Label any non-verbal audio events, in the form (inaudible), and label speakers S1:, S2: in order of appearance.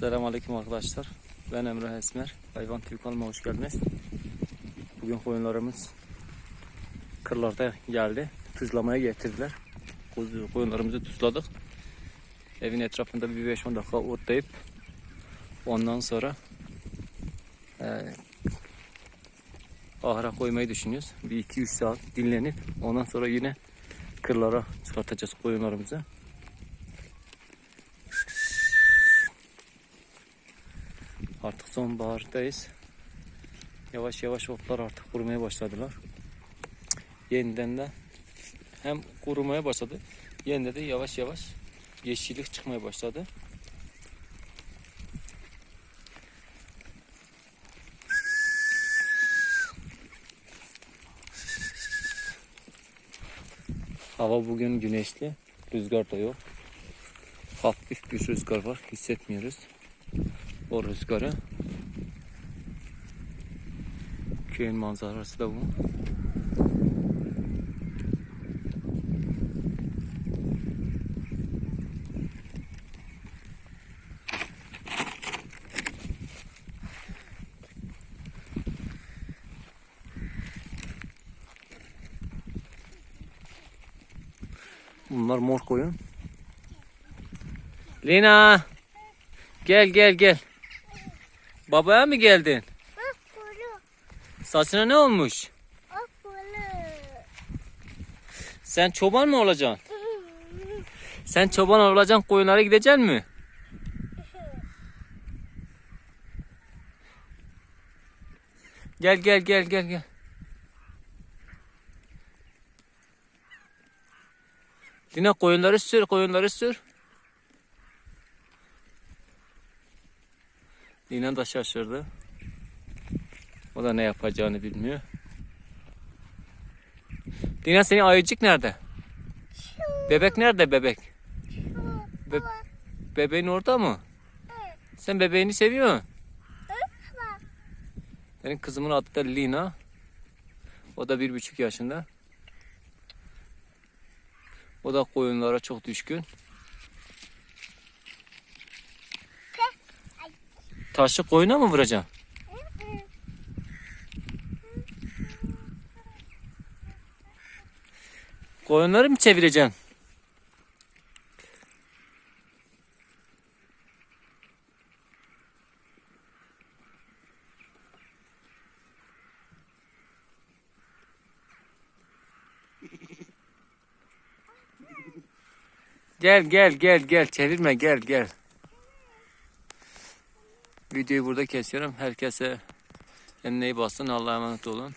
S1: Selamünaleyküm arkadaşlar. Ben Emre Esmer. Hayvan TV kanalıma hoş geldiniz. Bugün koyunlarımız kırlarda geldi. Tuzlamaya getirdiler. Koy- Koyunlarımızı tuzladık. Evin etrafında bir 5-10 dakika otlayıp ondan sonra eee ahıra koymayı düşünüyoruz. Bir 2-3 saat dinlenip ondan sonra yine kırlara çıkartacağız koyunlarımızı. Artık sonbahardayız. Yavaş yavaş otlar artık kurumaya başladılar. Yeniden de hem kurumaya başladı. Yeniden de yavaş yavaş yeşillik çıkmaya başladı. Hava bugün güneşli. Rüzgar da yok. Hafif bir rüzgar var. Hissetmiyoruz o rüzgarı. Köyün manzarası da bu. Bunlar mor koyun. Lina! Gel gel gel. Babaya mı geldin?
S2: Bak bunu.
S1: Saçına ne olmuş?
S2: Bak bunu.
S1: Sen çoban mı olacaksın? (laughs) Sen çoban olacaksın koyunlara gideceksin mi? Gel gel gel gel gel. Lina koyunları sür koyunları sür. Lina da şaşırdı. O da ne yapacağını bilmiyor. Lina senin ayıcık nerede? Bebek nerede bebek? Be- bebeğin orada mı? Sen bebeğini seviyor musun? Benim kızımın adı da Lina. O da bir buçuk yaşında. O da koyunlara çok düşkün. Taşı koyuna mı vuracaksın? Koyunları mı çevireceksin? Gel gel gel gel çevirme gel gel. Videoyu burada kesiyorum. Herkese iyi basın. Allah'a emanet olun.